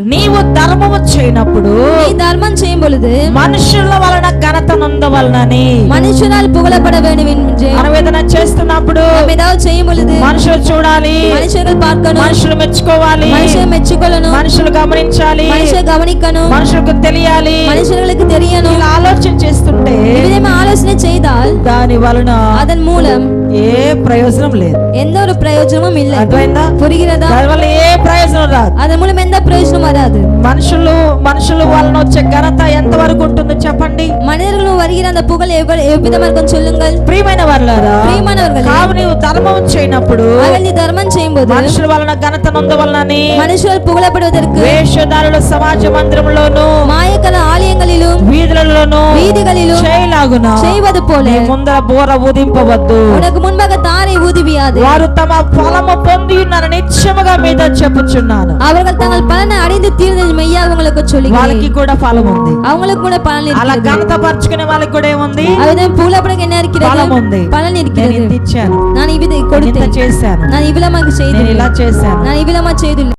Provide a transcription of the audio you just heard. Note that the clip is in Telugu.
నీవు ధర్మము చేయనప్పుడు నీ ధర్మం చేయబోలదు. మనుషుల వలన ఘనత నందవలనని మనుషులు పొగలపడవేని మనం ఏదైనా చేస్తున్నప్పుడు చేయబోలదు. మనుషులు చూడాలి. మనుషులు పార్కను. మనుషులు మెచ్చుకోవాలి. మనుషులు మెచ్చుకోలను. మనుషులు గమనించాలి. మనుషులు గమనికను. మనుషులకు తెలియాలి. మనుషులకు తెలియను. ఆలోచన செய்தால் దాని వలన அதன் மூலம் ఏ ప్రయోజనం లేదు எந்த ஒரு பிரயோஜனமும் இல்லை అర్థమైందా புரிகிறதா దాని వల్ల ఏ ప్రయోజనం రాదు அதன் மூலம் எந்த பிரயோஜனம் வராது మనుషులు మనుషుల వలన వచ్చే ఘనత ఎంత వరకు ఉంటుందో చెప్పండి மனிதர்களும் வருகிற அந்த புகழ் எவ்வளவு எவ்விதமா இருக்கும் சொல்லுங்கள் ప్రియమైన వాళ్ళారా பிரியமானவர்களே కావు నీవు ధర్మం చేయనప్పుడు அவர்கள் நீ தர்மம் செய்யும்போது మనుషుల వలన ఘనత నొందవలనని மனுஷர்கள் புகழப்படுவதற்கு వేషధారుల సమాజ మందిరంలోను மாயக்கல ஆலயங்களிலும் వీధులలోను வீதிகளிலும் చేయలాగున செய்வது போல నీ ముందర బోర ఊదింపవద్దు உனக்கு முன்பாக தாரை ஊதுவியாது వారు తమ ఫలము పొంది ఉన్నారని నిశ్చయముగా మీద చెప్పుచున్నాను அவர்கள் தங்கள் பலனை அடைந்து தீர்ந்தது மெய்யா அவங்களுக்கு சொல்லி వాళ్ళకి కూడా ఫలం ఉంది அவங்களுக்கு கூட பலன் అలా இருக்கிறது ఘనత పరుచుకునే వాళ్ళకి కూడా ఏముంది அவன் புகழப்படக்கு என்ன ఫలం ఉంది இருக்கிறது பலன் నేను இருக்கிறது ఇంత ఇచ్చాను நான் இவ்விதை ఇంత கொடுத்தேன் చేశాను நான் இவ்விதமாக నేను செய்தேன் ఇలా చేశాను நான் இவ்விதமா செய்துள்ளேன்